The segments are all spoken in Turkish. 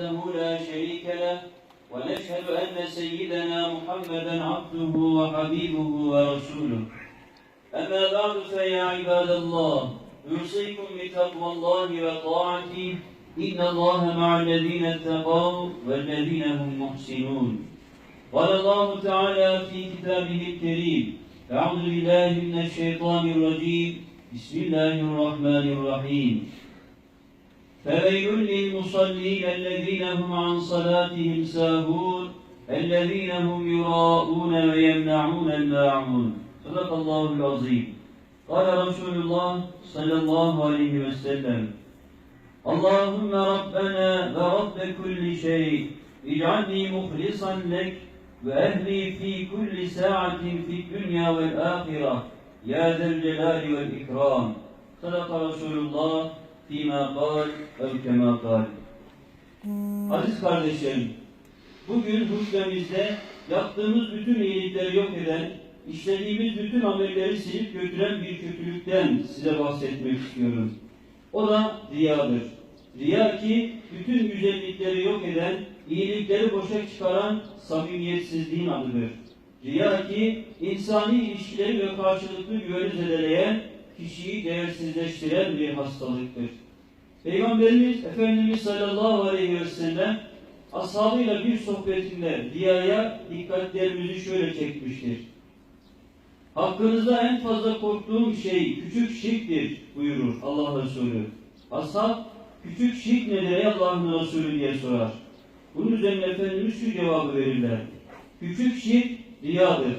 وحده لا شريك له ونشهد أن سيدنا محمدا عبده وحبيبه ورسوله. أما بعد فيا عباد الله أوصيكم بتقوى الله وطاعته. إن الله مع الذين اتقوا والذين هم محسنون. قال الله تعالى في كتابه الكريم أعوذ بالله من الشيطان الرجيم. بسم الله الرحمن الرحيم. فويل للمصلين الذين هم عن صلاتهم ساهون الذين هم يراءون ويمنعون الماعون. صدق الله العظيم قال رسول الله صلى الله عليه وسلم اللهم ربنا ورب كل شيء اجعلني مخلصا لك وأهلي في كل ساعة في الدنيا والآخرة يا ذا الجلال والإكرام صدق رسول الله fîmâ gâl ev kemâ gâl. Aziz kardeşlerim, bugün hutbemizde yaptığımız bütün iyilikleri yok eden, işlediğimiz bütün amelleri silip götüren bir kötülükten size bahsetmek istiyorum. O da riyadır. Riya ki bütün güzellikleri yok eden, iyilikleri boşa çıkaran samimiyetsizliğin adıdır. Riya ki insani ilişkileri ve karşılıklı güveni zedeleyen, kişiyi değersizleştiren bir hastalıktır. Peygamberimiz Efendimiz sallallahu aleyhi ve sellem ashabıyla bir sohbetinde riyaya dikkatlerimizi şöyle çekmiştir. Hakkınızda en fazla korktuğum şey küçük şirktir buyurur Allah Resulü. Ashab küçük şirk nedir ey Allah'ın Resulü diye sorar. Bunun üzerine Efendimiz şu cevabı verirler. Küçük şirk riyadır.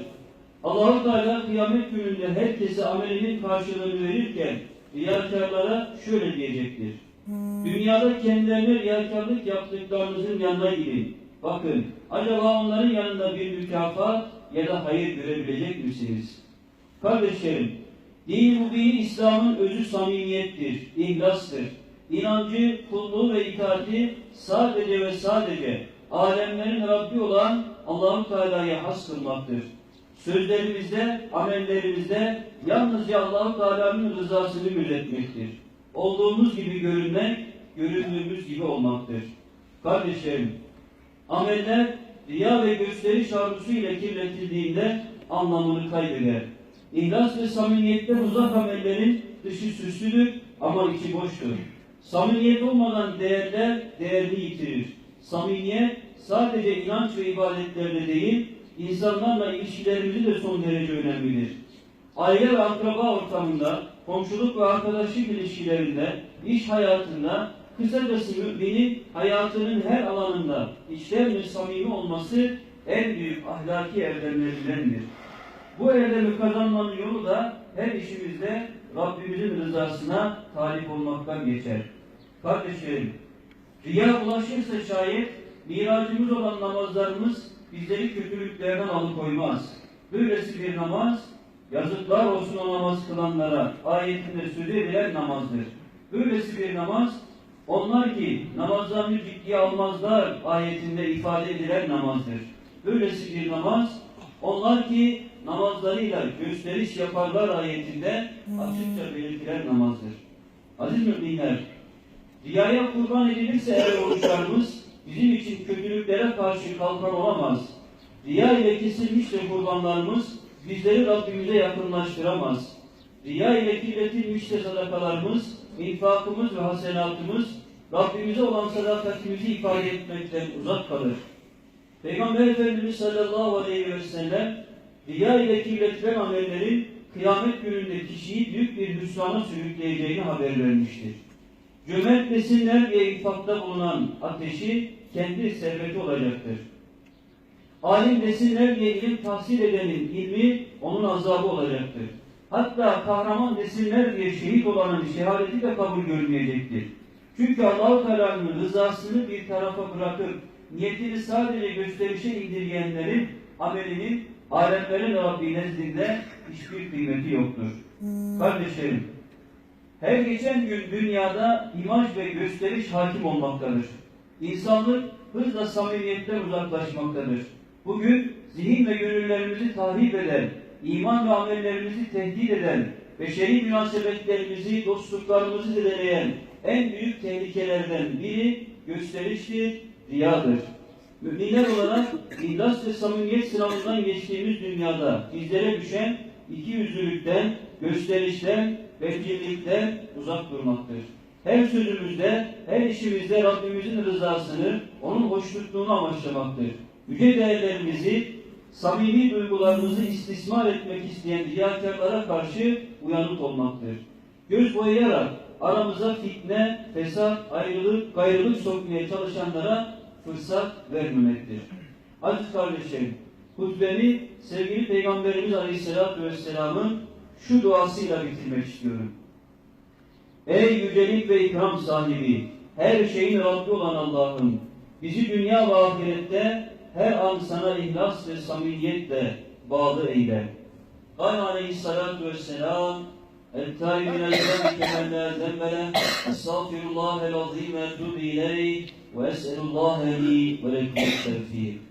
Allah-u Teala kıyamet gününde herkese amelinin karşılığını verirken riyakarlara şöyle diyecektir. Dünyada kendilerine riyakarlık yaptıklarınızın yanına gidin. Bakın acaba onların yanında bir mükafat ya da hayır görebilecek misiniz? Kardeşlerim, din mübini İslam'ın özü samimiyettir, ihlastır. İnancı, kulluğu ve itaati sadece ve sadece alemlerin Rabbi olan Allahu Teala'ya has kılmaktır. Sözlerimizde, amellerimizde yalnızca Allahu Teala'nın rızasını gözetmektir. Olduğumuz gibi görünmek, göründüğümüz gibi olmaktır. Kardeşlerim, ameller riya ve gösteriş arzusu ile kirletildiğinde anlamını kaybeder. İhlas ve samimiyetten uzak amellerin dışı süslüdür ama içi boştur. Samimiyet olmadan değerler değerini yitirir. Samimiyet sadece inanç ve ibadetlerde değil, insanlarla ilişkilerimizi de son derece önemlidir. Aile ve akraba ortamında, komşuluk ve arkadaşlık ilişkilerinde, iş hayatında, kısacası müminin hayatının her alanında içten ve samimi olması en büyük ahlaki erdemlerindendir. Bu erdemi kazanmanın yolu da her işimizde Rabbimizin rızasına talip olmaktan geçer. Kardeşlerim, riya ulaşırsa şayet miracımız olan namazlarımız bizleri kötülüklerden alıkoymaz. Böylesi bir namaz, yazıklar olsun o namaz kılanlara ayetinde söz edilen namazdır. Böylesi bir namaz, onlar ki namazlarını ciddiye almazlar ayetinde ifade edilen namazdır. Böylesi bir namaz, onlar ki namazlarıyla gösteriş yaparlar ayetinde açıkça belirtilen namazdır. Aziz müminler, riyaya kurban edilirse eğer oruçlarımız bizim için kötülüklere karşı kalkan olamaz. Riya ile kesilmiş kurbanlarımız bizleri Rabbimize yakınlaştıramaz. Riya ile kirletilmiş de sadakalarımız, infakımız ve hasenatımız Rabbimize olan sadakatimizi ifade etmekten uzak kalır. Peygamber Efendimiz sallallahu aleyhi ve sellem riya ile kirletilen amellerin kıyamet gününde kişiyi büyük bir hüsrana sürükleyeceğini haber vermiştir. Cömert besinler diye infakta bulunan ateşi kendi serveti olacaktır. Alim desinler diye ilim tahsil edenin ilmi onun azabı olacaktır. Hatta kahraman desinler diye şehit olanın şehadeti de kabul görmeyecektir. Çünkü Allah-u Teala'nın rızasını bir tarafa bırakıp niyetini sadece gösterişe indirgeyenlerin amelinin alemlerin Rabbi nezdinde hiçbir kıymeti yoktur. Kardeşlerim, her geçen gün dünyada imaj ve gösteriş hakim olmaktadır. İnsanlık hızla samimiyetten uzaklaşmaktadır. Bugün zihin ve gönüllerimizi tahrip eden, iman ve amellerimizi tehdit eden, beşeri münasebetlerimizi, dostluklarımızı zedeleyen en büyük tehlikelerden biri gösteriştir, riyadır. Müminler olarak ihlas ve samimiyet sınavından geçtiğimiz dünyada bizlere düşen iki yüzlülükten, gösterişten, bencillikten uzak durmaktır. Her sözümüzde, her işimizde Rabbimizin rızasını, onun hoşnutluğunu amaçlamaktır. Yüce değerlerimizi, samimi duygularımızı istismar etmek isteyen riyakarlara karşı uyanık olmaktır. Göz boyayarak aramıza fitne, fesat, ayrılık, gayrılık sokmaya çalışanlara fırsat vermemektir. Aziz kardeşlerim, hutbemi sevgili Peygamberimiz Aleyhisselatü Vesselam'ın şu duasıyla bitirmek istiyorum. Ey yücelik ve ikram sahibi, her şeyin Rabbi olan Allah'ım, bizi dünya ve ahirette her an sana ihlas ve samimiyetle bağlı eyle. Kal aleyhissalatu vesselam, El-Tâhi minel zemmi kemen la zemmele, Estağfirullahel azîme tubi ileyh, ve es'elullâhe li ve lekum tevfîr.